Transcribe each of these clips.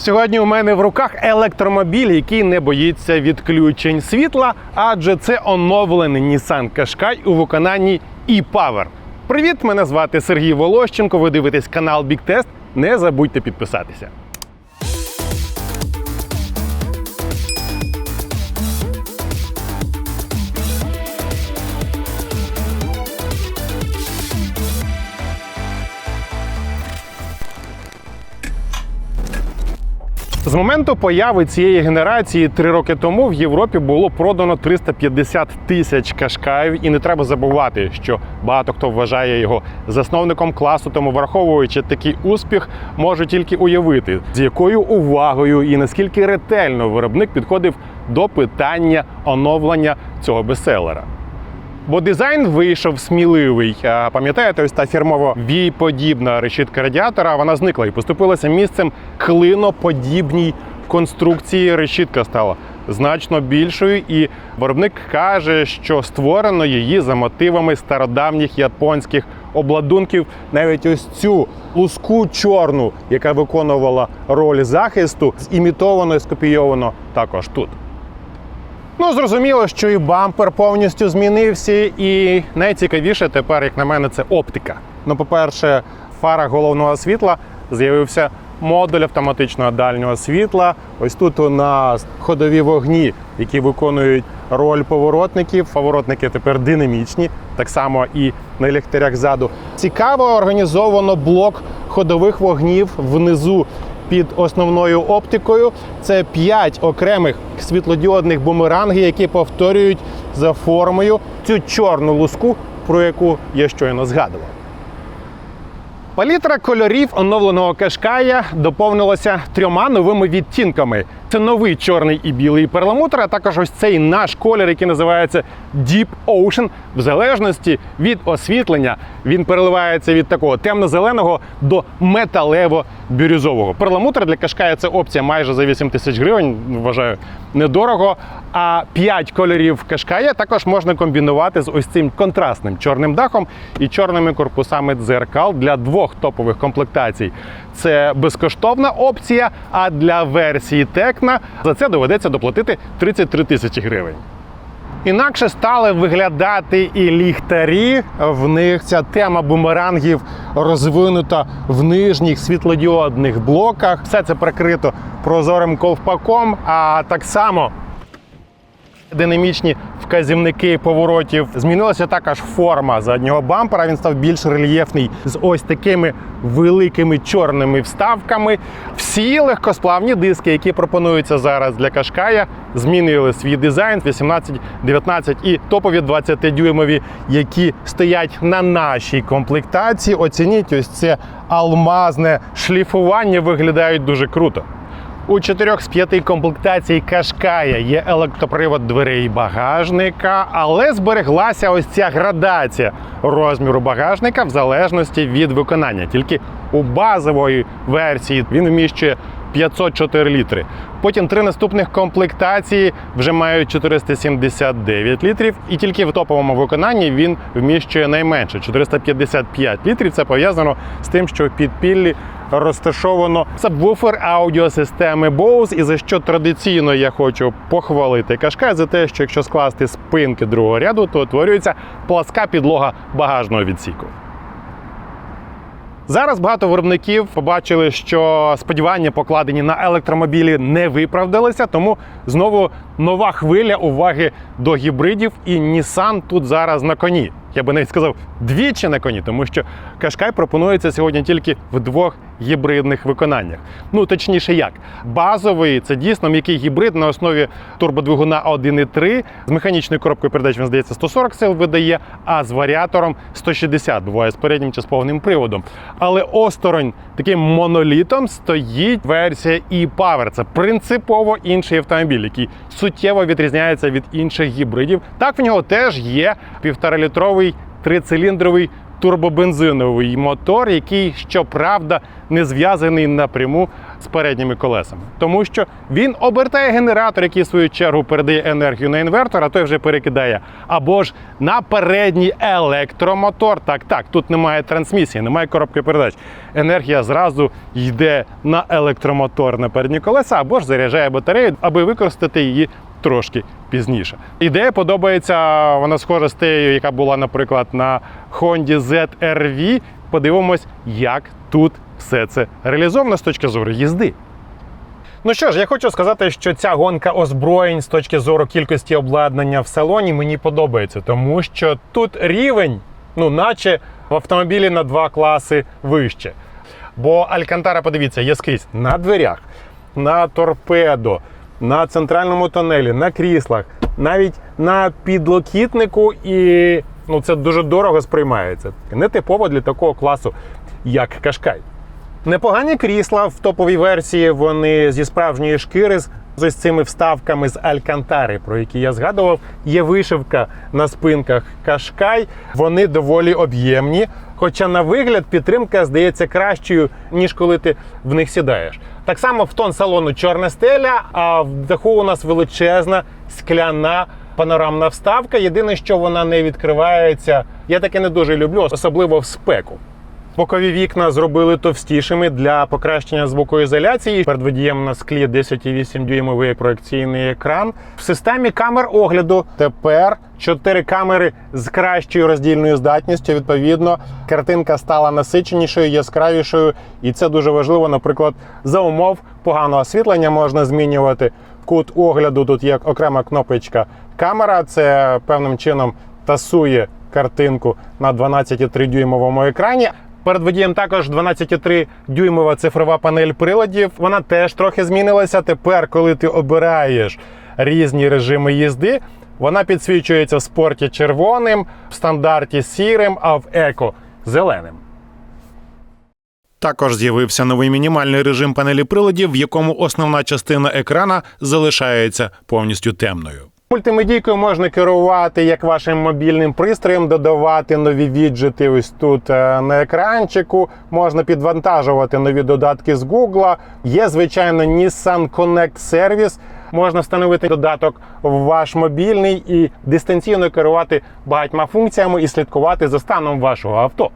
Сьогодні у мене в руках електромобіль, який не боїться відключень світла, адже це оновлений Nissan Qashqai у виконанні e-Power. Привіт, мене звати Сергій Волощенко. Ви дивитесь канал Big Test. Не забудьте підписатися. З моменту появи цієї генерації три роки тому в Європі було продано 350 тисяч кашкаїв, і не треба забувати, що багато хто вважає його засновником класу, тому враховуючи такий успіх, можу тільки уявити, з якою увагою і наскільки ретельно виробник підходив до питання оновлення цього бестселера. Бо дизайн вийшов сміливий. Пам'ятаєте, ось та фірмова вій-подібна решітка радіатора, вона зникла і поступилася місцем клиноподібній конструкції. Решітка стала значно більшою, і виробник каже, що створено її за мотивами стародавніх японських обладунків. Навіть ось цю луску чорну, яка виконувала роль захисту, зімітовано і скопійовано також тут. Ну, зрозуміло, що і бампер повністю змінився, і найцікавіше тепер, як на мене, це оптика. Ну, по-перше, в фарах головного світла з'явився модуль автоматичного дальнього світла. Ось тут у нас ходові вогні, які виконують роль поворотників. Поворотники тепер динамічні, так само і на ліхтарях ззаду. Цікаво організовано блок ходових вогнів внизу під основною оптикою. Це 5 окремих світлодіодних бумерангів, які повторюють за формою цю чорну луску, про яку я щойно згадував. Палітра кольорів оновленого кашкая доповнилася трьома новими відтінками. Це новий чорний і білий перламутр, а також ось цей наш колір, який називається Deep Ocean. В залежності від освітлення він переливається від такого темно-зеленого до металево-бірюзового. Перламутр для кашкая це опція майже за 8 тисяч гривень. Вважаю недорого. А 5 кольорів кашкая також можна комбінувати з ось цим контрастним чорним дахом і чорними корпусами дзеркал для двох топових комплектацій. Це безкоштовна опція, а для версії Текна за це доведеться доплатити 33 тисячі гривень. Інакше стали виглядати і ліхтарі. В них ця тема бумерангів розвинута в нижніх світлодіодних блоках. Все це прикрито прозорим ковпаком, а так само динамічні вказівники поворотів. Змінилася також форма заднього бампера. Він став більш рельєфний з ось такими великими чорними вставками. Всі легкосплавні диски, які пропонуються зараз для Кашкая, змінили свій дизайн 18, 19 і топові 20-дюймові, які стоять на нашій комплектації. Оцініть ось це алмазне шліфування виглядають дуже круто. У чотирьох з п'яти комплектацій Кашкая є електропривод дверей багажника, але збереглася ось ця градація розміру багажника в залежності від виконання. Тільки у базової версії він вміщує 504 літри. Потім три наступних комплектації вже мають 479 літрів, і тільки в топовому виконанні він вміщує найменше 455 літрів. Це пов'язано з тим, що в підпіллі розташовано сабвуфер аудіосистеми Bose, і за що традиційно я хочу похвалити Кашкай за те, що якщо скласти спинки другого ряду, то утворюється пласка підлога багажного відсіку. Зараз багато виробників побачили, що сподівання, покладені на електромобілі, не виправдалися, тому знову нова хвиля уваги до гібридів, і Nissan тут зараз на коні. Я би навіть сказав двічі на коні, тому що Кашкай пропонується сьогодні тільки в двох гібридних виконаннях. Ну точніше, як базовий це дійсно м'який гібрид на основі турбодвигуна 1.3 з механічною коробкою передач, він здається, 140 сил видає, а з варіатором 160 буває з переднім чи з повним приводом. Але осторонь таким монолітом стоїть версія e-Power. Це принципово інший автомобіль, який суттєво відрізняється від інших гібридів. Так в нього теж є півторалітровий трициліндровий турбобензиновий мотор, який, щоправда, не зв'язаний напряму з передніми колесами, тому що він обертає генератор, який в свою чергу передає енергію на інвертор, а той вже перекидає. Або ж на передній електромотор. Так, так, тут немає трансмісії, немає коробки передач. Енергія зразу йде на електромотор на передні колеса, або ж заряджає батарею, аби використати її трошки пізніше. Ідея подобається, вона схожа з тією, яка була, наприклад, на Honda ZR-V. Подивимось, як тут все це реалізовано з точки зору їзди. Ну що ж, я хочу сказати, що ця гонка озброєнь з точки зору кількості обладнання в салоні мені подобається, тому що тут рівень, ну, наче в автомобілі на два класи вище. Бо Алькантара, подивіться, є скрізь на дверях, на торпедо, на центральному тонелі, на кріслах, навіть на підлокітнику, і ну, це дуже дорого сприймається. Нетипово для такого класу, як Кашкай. Непогані крісла в топовій версії. Вони зі справжньої шкіри з з цими вставками з Алькантари, про які я згадував. Є вишивка на спинках Кашкай. Вони доволі об'ємні. Хоча на вигляд підтримка здається кращою, ніж коли ти в них сідаєш. Так само в тон салону чорна стеля, а в даху у нас величезна скляна панорамна вставка. Єдине, що вона не відкривається, я таке не дуже люблю, особливо в спеку. Бокові вікна зробили товстішими для покращення звукоізоляції. Перед водієм на склі 10,8 дюймовий проекційний екран. В системі камер огляду тепер 4 камери з кращою роздільною здатністю. Відповідно, картинка стала насиченішою, яскравішою, і це дуже важливо. Наприклад, за умов поганого освітлення можна змінювати кут огляду. Тут є окрема кнопочка камера. Це певним чином тасує картинку на 12,3 дюймовому екрані. Перед водієм також 12,3 дюймова цифрова панель приладів. Вона теж трохи змінилася. Тепер, коли ти обираєш різні режими їзди, вона підсвічується в спорті червоним, в стандарті сірим, а в еко зеленим. Також з'явився новий мінімальний режим панелі приладів, в якому основна частина екрана залишається повністю темною. Мультимедійкою можна керувати як вашим мобільним пристроєм, додавати нові віджити ось тут е, на екранчику. Можна підвантажувати нові додатки з Google. Є, звичайно, Nissan Connect сервіс. Можна встановити додаток в ваш мобільний і дистанційно керувати багатьма функціями і слідкувати за станом вашого авто.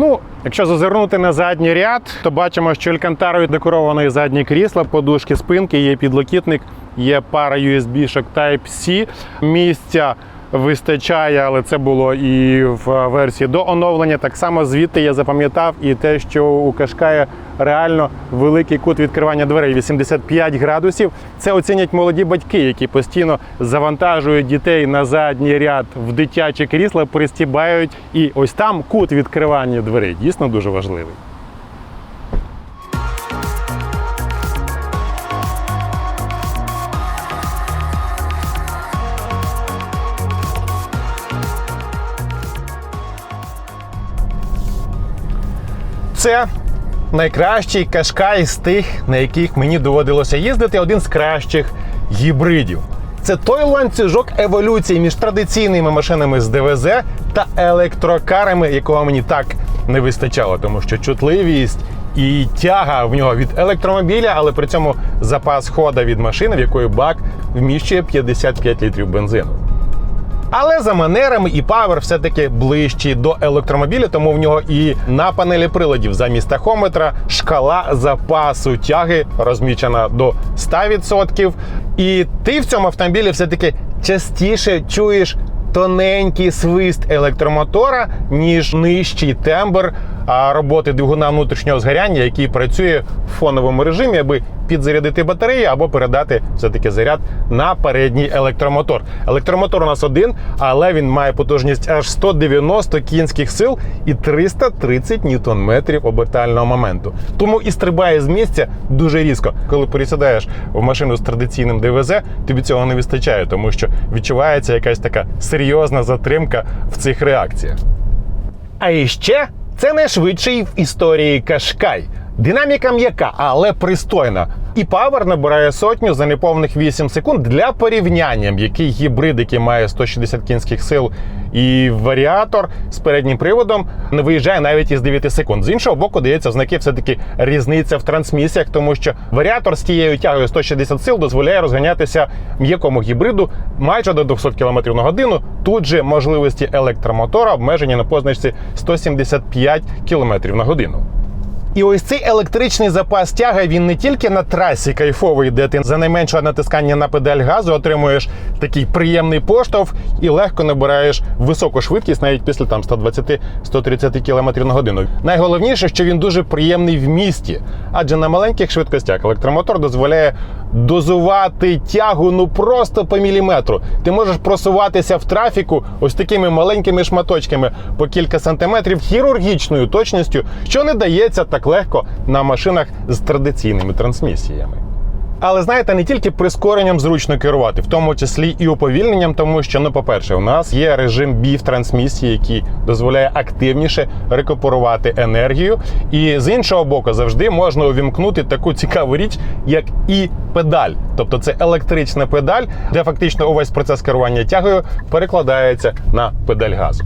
Ну, якщо зазирнути на задній ряд, то бачимо, що алькантарою декоровано задні крісла, подушки спинки, є підлокітник, є пара USB-шок Type-C. Місця вистачає, але це було і в версії до оновлення. Так само звідти я запам'ятав і те, що у Кашкая реально великий кут відкривання дверей 85 градусів. Це оцінять молоді батьки, які постійно завантажують дітей на задній ряд в дитячі крісла, пристібають. І ось там кут відкривання дверей дійсно дуже важливий. Це найкращий кашкай з тих, на яких мені доводилося їздити, один з кращих гібридів. Це той ланцюжок еволюції між традиційними машинами з ДВЗ та електрокарами, якого мені так не вистачало, тому що чутливість і тяга в нього від електромобіля, але при цьому запас хода від машини, в якої бак вміщує 55 літрів бензину. Але за манерами і павер все-таки ближчі до електромобіля, тому в нього і на панелі приладів замість тахометра шкала запасу тяги розмічена до 100%. І ти в цьому автомобілі все-таки частіше чуєш тоненький свист електромотора, ніж нижчий тембр роботи двигуна внутрішнього згоряння, який працює в фоновому режимі, аби підзарядити батареї або передати все-таки заряд на передній електромотор. Електромотор у нас один, але він має потужність аж 190 кінських сил і 330 ньютон-метрів обертального моменту. Тому і стрибає з місця дуже різко. Коли пересідаєш в машину з традиційним ДВЗ, тобі цього не вистачає, тому що відчувається якась така серйозна затримка в цих реакціях. А іще це найшвидший в історії Кашкай. Динаміка м'яка, але пристойна. І Power набирає сотню за неповних 8 секунд для порівняння, який гібрид, який має 160 кінських сил, і варіатор з переднім приводом не виїжджає навіть із 9 секунд. З іншого боку, дається ознаки все-таки різниця в трансмісіях, тому що варіатор з тією тягою 160 сил дозволяє розганятися м'якому гібриду майже до 200 км на годину. Тут же можливості електромотора обмежені на позначці 175 км на годину. І ось цей електричний запас тяга він не тільки на трасі кайфовий, де ти за найменшого натискання на педаль газу отримуєш такий приємний поштовх і легко набираєш високу швидкість навіть після там 120-130 км на годину. Найголовніше, що він дуже приємний в місті, адже на маленьких швидкостях електромотор дозволяє дозувати тягу ну просто по міліметру. Ти можеш просуватися в трафіку ось такими маленькими шматочками по кілька сантиметрів хірургічною точністю, що не дається так легко на машинах з традиційними трансмісіями. Але знаєте, не тільки прискоренням зручно керувати, в тому числі і уповільненням, тому що, ну, по-перше, у нас є режим BIF трансмісії, який дозволяє активніше рекуперувати енергію. І з іншого боку, завжди можна увімкнути таку цікаву річ, як і педаль. Тобто це електрична педаль, де фактично увесь процес керування тягою перекладається на педаль газу.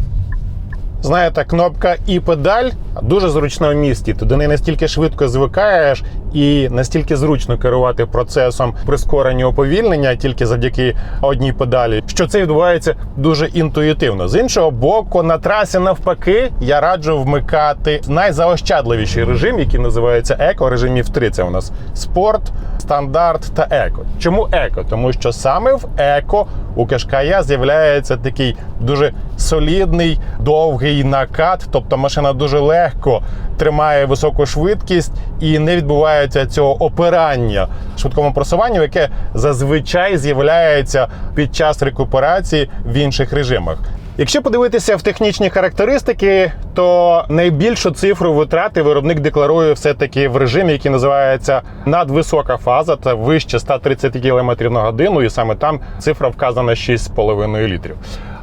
Знаєте, кнопка і педаль дуже зручна в місті. Ти до неї настільки швидко звикаєш і настільки зручно керувати процесом прискорення уповільнення тільки завдяки одній педалі, що це відбувається дуже інтуїтивно. З іншого боку, на трасі навпаки, я раджу вмикати найзаощадливіший режим, який називається еко. Режимів три це у нас спорт, стандарт та еко. Чому еко? Тому що саме в еко у Кашкая з'являється такий дуже солідний, довгий накат, тобто машина дуже легко тримає високу швидкість і не відбувається цього опирання швидкому просуванні, яке зазвичай з'являється під час рекуперації в інших режимах. Якщо подивитися в технічні характеристики, то найбільшу цифру витрати виробник декларує все-таки в режимі, який називається надвисока фаза, це вище 130 км на годину, і саме там цифра вказана 6,5 літрів.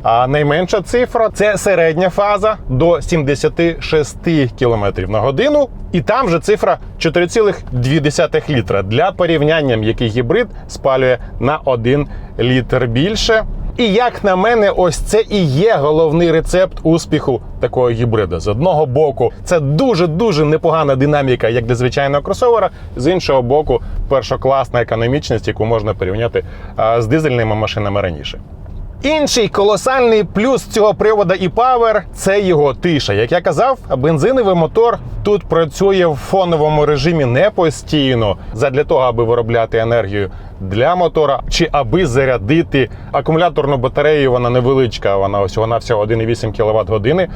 А найменша цифра це середня фаза до 76 км на годину. І там же цифра 4,2 літра. Для порівняння, який гібрид спалює на 1 літр більше. І як на мене, ось це і є головний рецепт успіху такого гібрида. З одного боку, це дуже дуже непогана динаміка, як для звичайного кросовера. З іншого боку, першокласна економічність, яку можна порівняти з дизельними машинами раніше. Інший колосальний плюс цього привода і Power – це його тиша. Як я казав, бензиновий мотор тут працює в фоновому режимі не постійно, задля того, аби виробляти енергію для мотора, чи аби зарядити акумуляторну батарею. Вона невеличка, вона всього на всього 1,8 кВт години.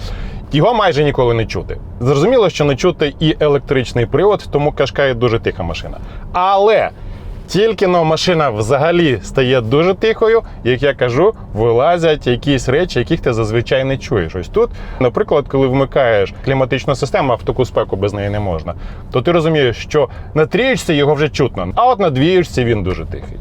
Його майже ніколи не чути. Зрозуміло, що не чути і електричний привод, тому кашкає дуже тиха машина. Але тільки но машина взагалі стає дуже тихою, як я кажу, вилазять якісь речі, яких ти зазвичай не чуєш. Ось тут, наприклад, коли вмикаєш кліматичну систему, а в таку спеку без неї не можна, то ти розумієш, що на трієчці його вже чутно, а от на двієчці він дуже тихий.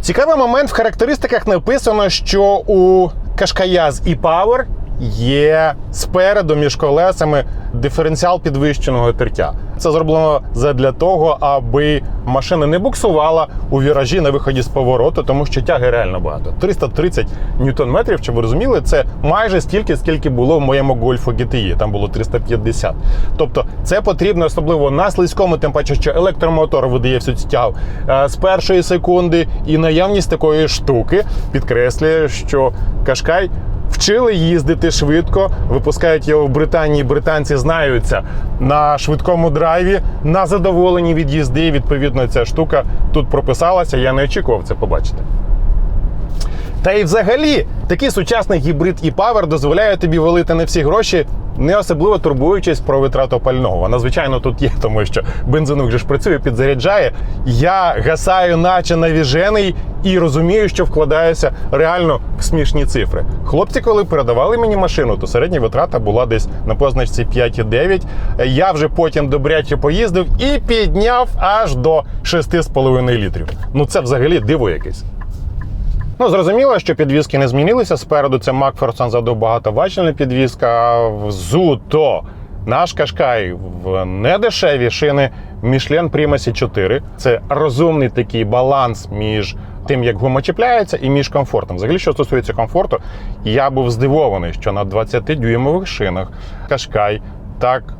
Цікавий момент в характеристиках написано, що у Qashqai з e-Power є спереду між колесами диференціал підвищеного тертя. Це зроблено задля того, аби машина не буксувала у віражі на виході з повороту, тому що тяги реально багато. 330 ньютон-метрів, щоб ви розуміли, це майже стільки, скільки було в моєму гольфу GTI, там було 350. Тобто це потрібно особливо на слизькому, тим паче, що електромотор видає всю цю тягу е, з першої секунди, і наявність такої штуки підкреслює, що Кашкай Вчили їздити швидко, випускають його в Британії. Британці знаються на швидкому драйві, на задоволенні від їзди. Відповідно, ця штука тут прописалася. Я не очікував це побачити. Та й взагалі, такий сучасний гібрид і павер дозволяє тобі валити не всі гроші, не особливо турбуючись про витрату пального. Вона, звичайно, тут є, тому що бензинок же ж працює, підзаряджає. Я гасаю, наче навіжений, і розумію, що вкладаюся реально в смішні цифри. Хлопці, коли передавали мені машину, то середня витрата була десь на позначці 5,9. Я вже потім добряче поїздив і підняв аж до 6,5 літрів. Ну це взагалі диво якесь. Ну, зрозуміло, що підвіски не змінилися. Спереду це Макферсон задав багатобачельна підвіска, а взуто Наш Кашкай в недешеві шини Michelin Primacy 4. Це розумний такий баланс між тим, як гума чіпляється, і між комфортом. Взагалі, що стосується комфорту, я був здивований, що на 20-дюймових шинах Кашкай так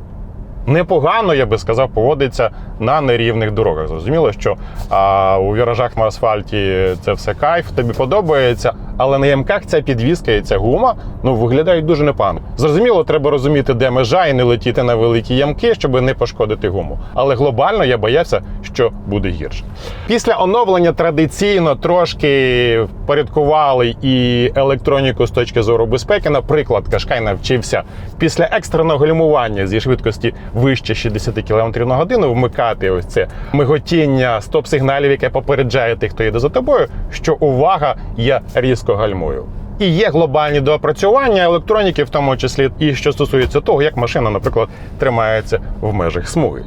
непогано, я би сказав, поводиться на нерівних дорогах. Зрозуміло, що а, у віражах на асфальті це все кайф, тобі подобається, але на ямках ця підвіска і ця гума ну, виглядають дуже непогано. Зрозуміло, треба розуміти, де межа і не летіти на великі ямки, щоб не пошкодити гуму. Але глобально я боявся, що буде гірше. Після оновлення традиційно трошки впорядкували і електроніку з точки зору безпеки. Наприклад, Кашкай навчився після екстреного гальмування зі швидкості вище 60 км на годину вмикати ось це миготіння стоп-сигналів, яке попереджає тих, хто їде за тобою, що увага, я різко гальмую. І є глобальні доопрацювання електроніки, в тому числі і що стосується того, як машина, наприклад, тримається в межах смуги.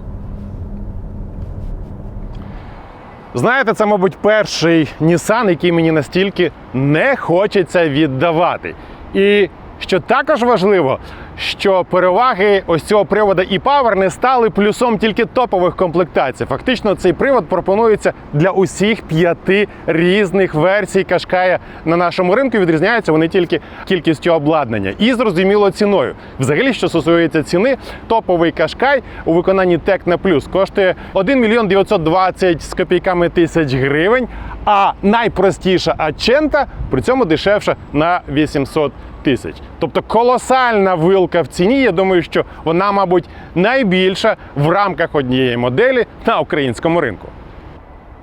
Знаєте, це, мабуть, перший Nissan, який мені настільки не хочеться віддавати. І що також важливо, що переваги ось цього привода e-Power не стали плюсом тільки топових комплектацій. Фактично, цей привод пропонується для усіх п'яти різних версій Кашкая на нашому ринку. Відрізняються вони тільки кількістю обладнання і зрозуміло ціною. Взагалі, що стосується ціни, топовий Кашкай у виконанні Tecna Plus коштує 1 мільйон 920 з копійками тисяч гривень. А найпростіша Ачента при цьому дешевша на 800 тисяч. Тобто колосальна вилка в ціні. Я думаю, що вона, мабуть, найбільша в рамках однієї моделі на українському ринку.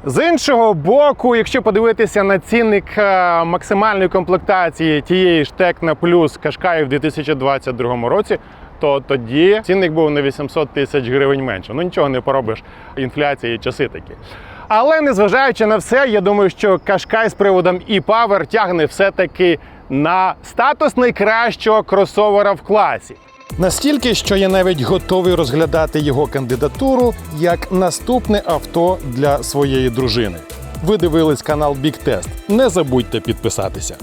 З іншого боку, якщо подивитися на цінник е, максимальної комплектації тієї ж Tecna Plus Qashqai в 2022 році, то тоді цінник був на 800 тисяч гривень менше. Ну нічого не поробиш, інфляція і часи такі. Але незважаючи на все, я думаю, що Кашкай з приводом e-Power тягне все-таки на статус найкращого кросовера в класі. Настільки, що я навіть готовий розглядати його кандидатуру як наступне авто для своєї дружини. Ви дивились канал Big Test. Не забудьте підписатися.